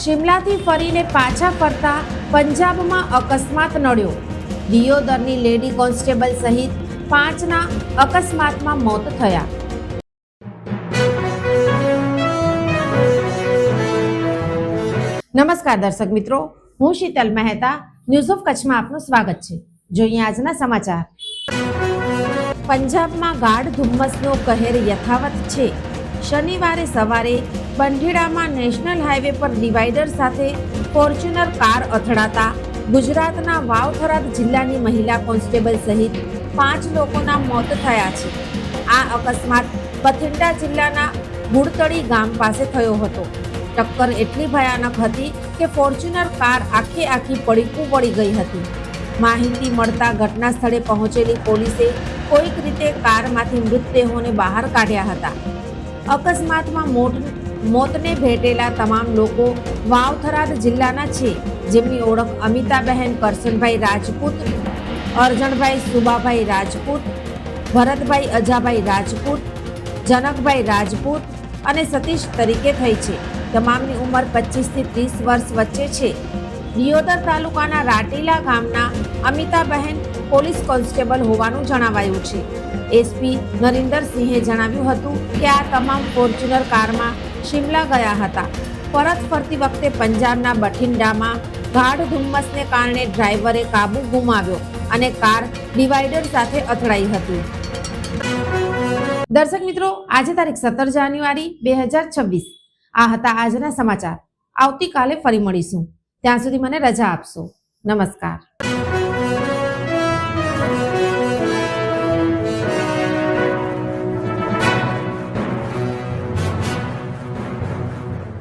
શિમલાથી ફરીને પાછા ફરતા પંજાબમાં અકસ્માત નડ્યો. દિયોદરની લેડી કોન્સ્ટેબલ સહિત પાંચના અકસ્માતમાં મોત થયા. નમસ્કાર દર્શક મિત્રો, હું શીતલ મહેતા ન્યૂઝ ઓફ કચ્છમાં આપનું સ્વાગત છે. જોઈએ આજના સમાચાર. પંજાબમાં ગાઢ ધુમ્મસનો કહેર યથાવત છે. શનિવારે સવારે બંઢેડામાં નેશનલ હાઈવે પર ડિવાઈડર સાથે ફોર્ચ્યુનર કાર અથડાતા ગુજરાતના વાવથરાદ જિલ્લાની મહિલા કોન્સ્ટેબલ સહિત પાંચ લોકોના મોત થયા છે. આ અકસ્માત બથિંડા જિલ્લાના ગુડતળી ગામ પાસે થયો હતો. ટક્કર એટલી ભયાનક હતી કે ફોર્ચ્યુનર કાર આખે આખી પડીકું પડી ગઈ હતી. માહિતી મળતા ઘટના સ્થળે પહોંચેલી પોલીસે કોઈક રીતે કારમાંથી મૃતદેહોને બહાર કાઢ્યા હતા. અકસ્માતમાં મોત મોતને ભેટેલા તમામ લોકો વાવથરાદ જિલ્લાના છે. જેમની ઓળખ અમિતાબહેન કરશનભાઈ રાજપૂત, અર્જણભાઈ સુબાભાઈ રાજપૂત, ભરતભાઈ અજાભાઈ રાજપૂત, જનકભાઈ રાજપૂત અને સતીશ તરીકે થઈ છે. તમામની ઉંમર પચીસથી ત્રીસ વર્ષ વચ્ચે છે. દિયોદર તાલુકાના રાટીલા ગામના અમિતાબહેન પોલીસ કોન્સ્ટેબલ હોવાનું જણાવાયું છે. એસપી નરિંદરસિંહે જણાવ્યું હતું કે આ તમામ ફોર્ચ્યુનર કારમાં શિમલા ગયા હતા. પરત ફરતી વખતે પંજાબના બઠિંડામાં ગાઢ ધુમ્મસને કારણે ડ્રાઈવરે કાબુ ગુમાવ્યો અને કાર ડિવાઈડર સાથે અથડાઈ હતી. દર્શક મિત્રો, આજે તારીખ સત્તર જાન્યુઆરી બે હજાર છવ્વીસ. આ હતા આજના સમાચાર. આવતીકાલે ફરી મળીશું. ત્યાં સુધી મને રજા આપશો. નમસ્કાર. Thank you.